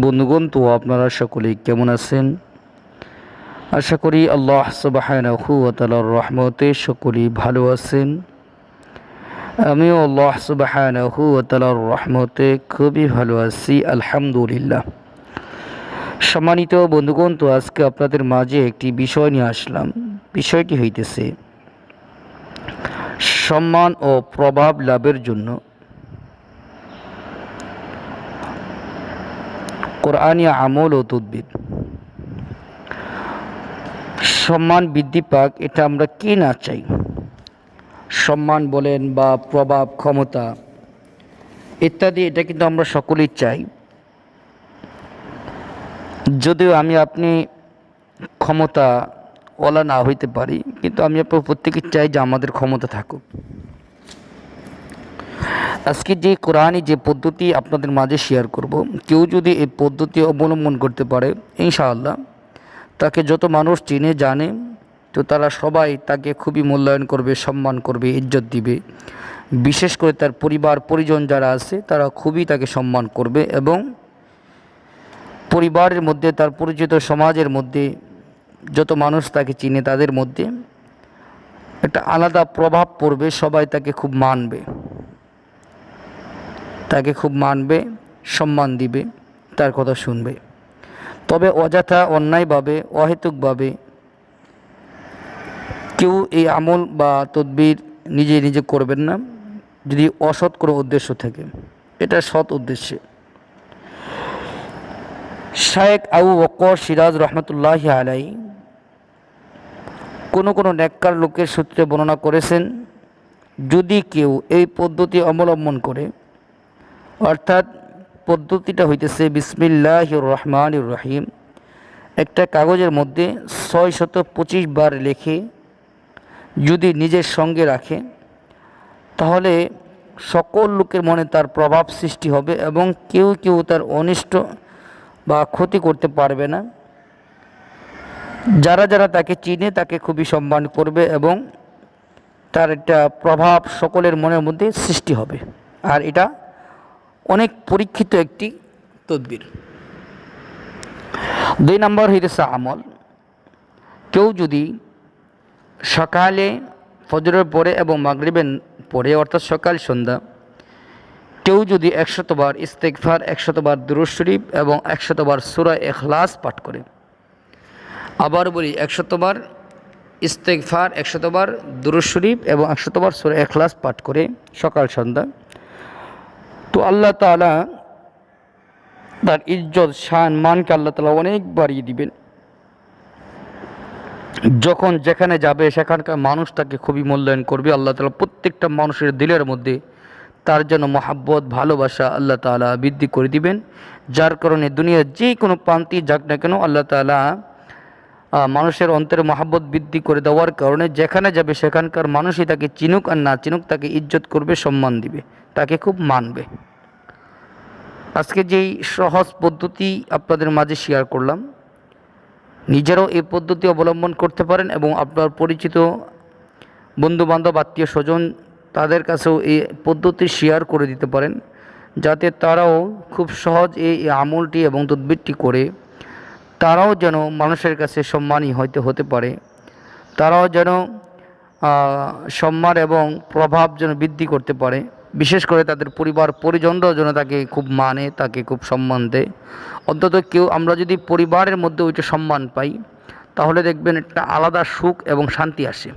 বন্ধুগণ, তো আপনারা সকলে কেমন আছেন? আশা করি আল্লাহ সুবাহানাহু ওয়া তাআলার রহমতে সকলেই ভালো আছেন। আমিও আল্লাহ সুবাহানাহু ওয়া তাআলার রহমতে খুবই ভালো আছি, আলহামদুলিল্লাহ। সম্মানিত বন্ধুগণ, তো আজকে আপনাদের মাঝে একটি বিষয় নিয়ে আসলাম। বিষয়টি হইতেছে, সম্মান ও প্রভাব লাভের জন্য কোরআনিয়া আমল ও তদ্বির। সম্মান বৃদ্ধি পাক, এটা আমরা কি না চাই? সম্মান বলেন বা প্রভাব, ক্ষমতা ইত্যাদি, এটা কিন্তু আমরা সকলেই চাই। যদিও আমি আপনি ক্ষমতা ওলা না হইতে পারি, কিন্তু আমি আপনার প্রত্যেকে চাই যে আমাদের ক্ষমতা থাকুক। আজকে যে কোরআনই যে পদ্ধতি আপনাদের মাঝে শেয়ার করব, কেউ যদি এই পদ্ধতি অবলম্বন করতে পারে, ইনশাআল্লাহ, তাকে যত মানুষ চিনে, জানে, তো তারা সবাই তাকে খুবই মূল্যায়ন করবে, সম্মান করবে, ইজ্জত দিবে। বিশেষ করে তার পরিবার, পরিজন যারা আছে, তারা খুবই তাকে সম্মান করবে এবং পরিবারের মধ্যে, তার পরিচিত সমাজের মধ্যে, যত মানুষ তাকে চিনে, তাদের মধ্যে একটা আলাদা প্রভাব পড়বে, সবাই তাকে খুব মানবে। তাকে খুব মানবে, সম্মান দিবে, তার কথা শুনবে। তবে অযথা অন্যায়ভাবে, অহেতুকভাবে কেউ এই আমল বা তদবির নিজে নিজে করবেন না, যদি অসৎ কোনো উদ্দেশ্য থাকে। এটা সৎ উদ্দেশ্যে। শায়েক আবু বকর সিরাজ রহমতুল্লাহ আলাই কোনো কোনো নেককার লোকের সূত্রে বর্ণনা করেছেন, যদি কেউ এই পদ্ধতি অবলম্বন করে অর্থাৎ পদ্ধতিটা হইতেছে বিসমিল্লাহ রহমান রহিম একটা কাগজের মধ্যে ছয় শত পঁচিশ বার লেখে, যদি নিজের সঙ্গে রাখে, তাহলে সকল লোকের মনে তার প্রভাব সৃষ্টি হবে এবং কেউ কেউ তার অনিষ্ট বা ক্ষতি করতে পারবে না। যারা যারা তাকে চিনে তাকে খুবই সম্মান করবে এবং তার একটা প্রভাব সকলের মনের মধ্যে সৃষ্টি হবে। আর এটা অনেক পরীক্ষিত একটি তদবির। দুই নম্বর হইতেছে আমল। কেউ যদি সকালে ফজরের পরে এবং মাগরিবের পরে, অর্থাৎ সকাল সন্ধ্যা, কেউ যদি একশতবার ইস্তেকফার একশতবার দুরুজ শরীফ এবং একশতবার সুরা এখলাস পাঠ করে, আবার বলি একশতবার ইস্তেকফার একশতবার দুরুজ শরীফ এবং একশতবার সুরা এখলাস পাঠ করে সকাল সন্ধ্যা তো আল্লাহ তালা তার ইজ্জত, শান, মানকে আল্লাহ তালা অনেক বাড়িয়ে দিবেন। যখন যেখানে যাবে সেখানকার মানুষ তাকে খুবই মূল্যায়ন করবে। আল্লাহ তালা প্রত্যেকটা মানুষের দিলের মধ্যে তার জন্য মহাব্বত, ভালোবাসা আল্লাহ তালা বৃদ্ধি করে দিবেন। যার কারণে দুনিয়ার যে কোনো প্রান্তি যাক না কেন আল্লাহ তালা মানুষের অন্তরে মহাব্বত বৃদ্ধি করে দেওয়ার কারণে যেখানে যাবে সেখানকার মানুষই তাকে চিনুক আর না চিনুক তাকে ইজ্জত করবে, সম্মান দিবে, তাকে খুব মানবে। আজকে যেই সহজ পদ্ধতি আপনাদের মাঝে শেয়ার করলাম, নিজেরাও এই পদ্ধতি অবলম্বন করতে পারেন এবং আপনার পরিচিত বন্ধুবান্ধব, আত্মীয় স্বজন তাদের কাছেও এই পদ্ধতি শেয়ার করে দিতে পারেন, যাতে তারাও খুব সহজ এই আমলটি এবং তদ্বিরটি করে তারাও যেন মানুষের কাছে সম্মানী হয়তো হতে পারে। তারাও যেন সম্মান এবং প্রভাব যেন বৃদ্ধি করতে পারে। বিশেষ করে তাদের পরিবার পরিজনরাও যেন তাকে খুব মানে তাকে খুব সম্মান দেয়। অন্তত কেউ, আমরা যদি পরিবারের মধ্যে ওইটা সম্মান পাই, তাহলে দেখবেন একটা আলাদা সুখ এবং শান্তি আসে।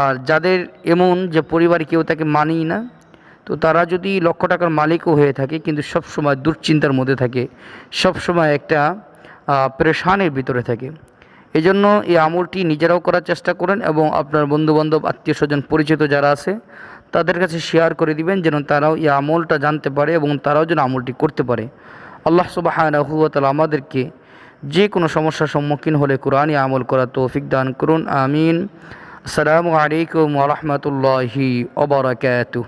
আর যাদের এমন যে পরিবার কেউ তাকে মানেই না, তো তারা যদি লক্ষ টাকার মালিকও হয়ে থাকে, কিন্তু সব সময় দুশ্চিন্তার মধ্যে থাকে। সব সময় একটা প্রেশানের ভিতরে থাকে। এই জন্য এই আমলটি নিজেরাও করার চেষ্টা করেন এবং আপনার বন্ধুবান্ধব আত্মীয় স্বজন পরিচিত যারা আছে, তাদের কাছে শেয়ার করে দিবেন যেন তারাও এই আমলটা জানতে পারে এবং তারাও যেন আমলটি করতে পারে। আল্লাহ সুবাহানহুয়াতাল আমাদেরকে যে কোনো সমস্যার সম্মুখীন হলে কোরআনই আমল করা তৌফিক দান করুন। আমিন। আসসালামু আলাইকুম ওরহমতুল্লাহি ওবরাকাতুহ